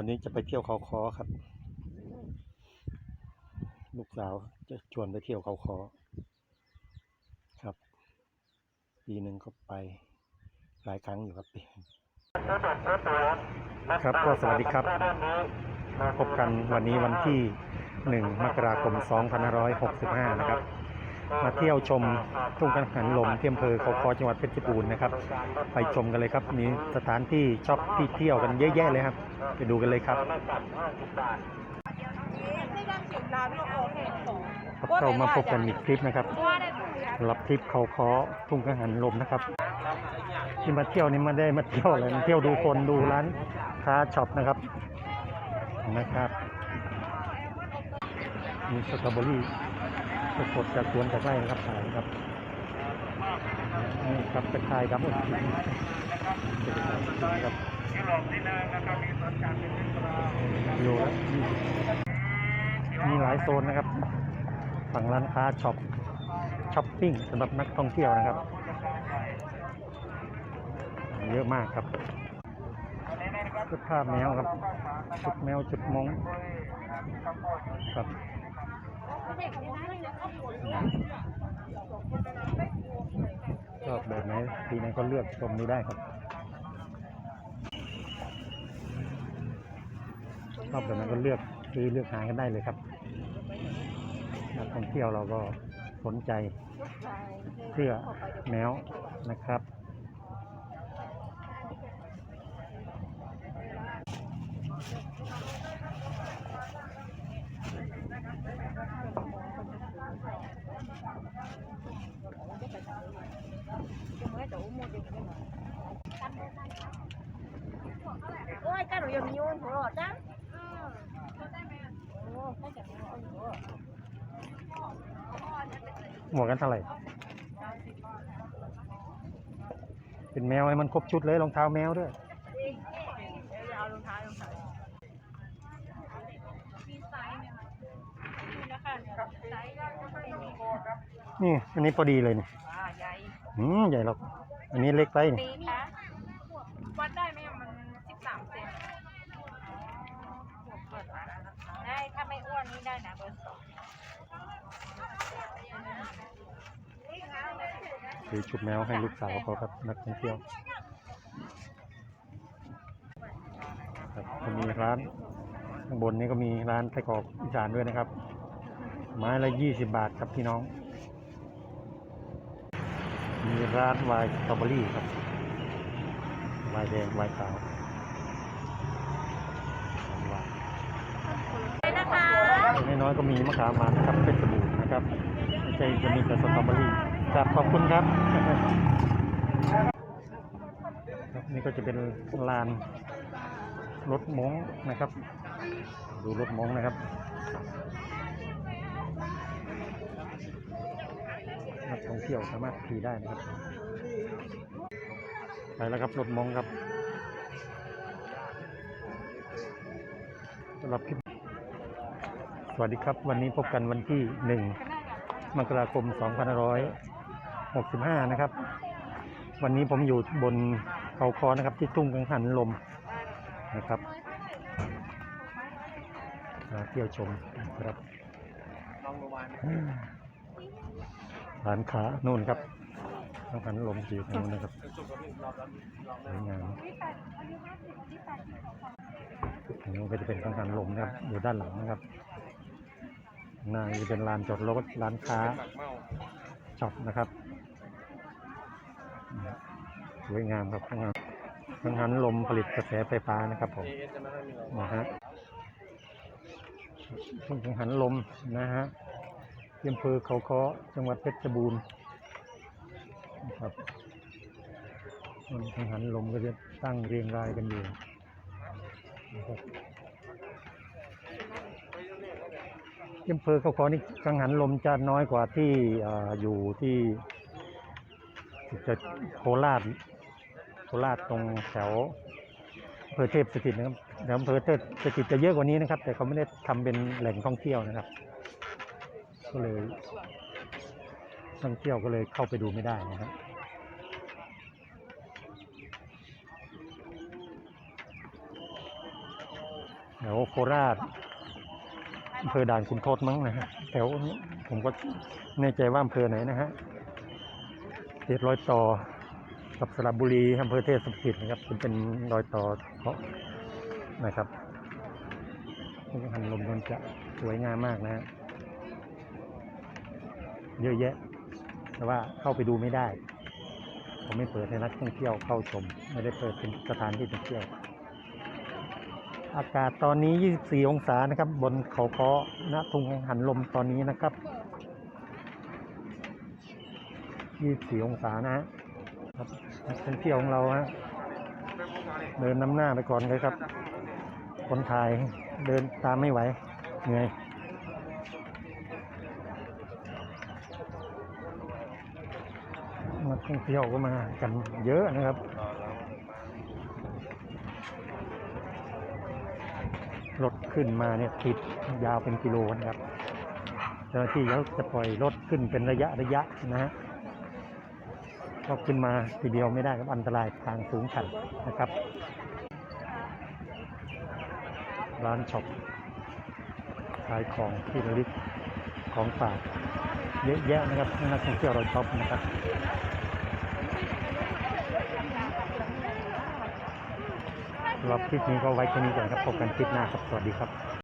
วันนี้จะไปเที่ยวเขาคอครับ ลูกสาวจะชวนไปเที่ยวเขาคอครับ ปีหนึ่งก็ไปหลายครั้งอยู่ครับปีครับก็สวัสดีครับ พบกันวันนี้วันที่ 1 มกราคม 2565 นะครับ มาเที่ยวชมทุ่งกังหันลมที่อำเภอเขาคอจังหวัดเพชรบูรณ์นะครับ ไปชมกันเลยครับ มีสถานที่ชอบที่เที่ยวกันเยอะแยะเลยครับ ไปดูกันเลยครับครับเรามาพบกันอีกคลิปนะครับสำหรับทริปเขาคอทุ่งกังหันลมนะครับ ที่มาเที่ยวนี่ไมาได้มาเที่ยวอะไรมาเที่ยวดูคนดูร้านค้าช็อปนะครับนะครับมีสตรอเบอรี่ สดๆจากสวนจากไร่นะครับขายครับนี่ครับกระชายครับกระชายครับโลละยี่สิบมีหลายโซนนะครับ ฝั่งร้านค้าช็อปช้อปปิ้งสำหรับนักท่องเที่ยวนะครับ เยอะมากครับเสื้อผ้าแมวครับ ชุดแมวชุดมงครับ ชอบแบบไหนทีไหนก็เลือกชมดูได้ครับชอบแบบไหนก็เลือกซื้อเลือกหากันได้เลยครับนักท่องเที่ยวเราก็สนใจเสื้อแมวนะครับ หมวกกันเท่าไหร่ เป็นแมวให้มันครบชุดเลยรองเท้าแมวด้วย Để vào luôn thái luôn thái นี่ อันนี้พอดีเลยนี่ à vậy อืมใหญ่หรอกอันนี้เล็กไปนี่ปีคะวัดได้ไหมอะมันสิบสามเซนได้ถ้าไม่อ้วนนี่ได้นะเบอร์สอง ซื้อชุดแมวให้ลูกสาวเขาครับนักท่องเที่ยวครับก็มีร้านข้างบนนี้ก็มีร้านไส้กรอกอีสานด้วยนะครับ ไม้ละยี่สิบบาทครับพี่น้อง มีร้านไวน์สตรอเบอรี่ครับไวน์แดงไวน์ขาวไวน์ เลยนะคะ น้อยก็มีมะขามหวานนะครับเป็นสบู่นะครับไม่ใช่จะมีแต่สตรอเบอรี่ครับขอบคุณครับครับ นี่ก็จะเป็นลานรถม้งนะครับ ดูรถม้งนะครับนักท่องเที่ยวสามารถขี่ได้นะครับ ไปแล้วครับรถม้งครับสำหรับคลิป สวัสดีครับ วันนี้พบกันวันที่ 1 มกราคม 2565 นะครับ วันนี้ผมอยู่บนเขาคอนะครับ ที่ทุ่งกังหันลมนะครับมาเที่ยวชมนะครับร้านค้านู่นครับกังหันลมอยู่ตรงนู้นนะครับสวยงามตรงนู้นก็จะเป็นกังหันลมนะครับอยู่ด้านหลังนะครับ หน้าจะเป็นลานจอดรถร้านค้าช็อปนะครับสวยงามครับข้างหน้ากังหันลมผลิตกระแสไฟฟ้านะครับผมนะฮะทุ่งกังหันลมนะฮะที่อำเภอเขาเคาะจังหวัดเพชรบูรณ์นะครับต้นกังหันลมก็จะตั้งเรียงรายกันอยู่นะครับ อำเภอเขาคอนี่กังหันลมจะน้อยกว่าที่ออยู่ที่จะโคราชโคราชตรงแถวอำเภอเทพสถิตนะครับแต่อำเภอเทพสถิตจะเยอะกว่านี้นะครับ แต่เขาไม่ได้ทำเป็นแหล่งท่องเที่ยวนะครับ ก็เลยท่องเที่ยวก็เลยเข้าไปดูไม่ได้นะครับแถวโคราช อำเภอด่านคุณทศมั้งนะฮะแถวนี้ผมก็แน่ใจว่าอำเภอไหนนะฮะเขตรอยต่อกับสระบุรีอำเภอเทพสถิตนะครับเป็นเป็นรอยต่อเพาะนะครับหันลมมันจะสวยงามมากนะฮะเยอะแยะ แต่ว่าเข้าไปดูไม่ได้ ผมไม่เปิดให้นักท่องเที่ยวเข้าชม ไม่ได้เปิดเป็นสถานที่ท่องเที่ยว อากาศตอนนี้ 24 องศานะครับ บนเขาเพาะณทุ่งหันลมตอนนี้นะครับ 24 องศานะฮะครับนักท่องเที่ยวของเราฮะเดินนำหน้าไปก่อนเลยครับ คนถ่ายเดินตามไม่ไหวเหนื่อยนักท่องเที่ยวก็มากันเยอะนะครับ รถขึ้นมาเนี่ยติดยาวเป็นกิโลนะครับเจ้าหน้าที่เขาจะปล่อยรถขึ้นเป็นระยะระยะนะฮะก็ขึ้นมาทีเดียวไม่ได้ครับอันตรายทางสูงชันนะครับ ร้านช็อปขายของที่ระลึกของฝากเยอะแยะนะครับนักท่องเที่ยวเราช็อปนะครับสำห รับคลิปนี้ก็ไว้แค่นี้ก่อนครับพบกันคลิปหน้าครับ สวัสดีครับ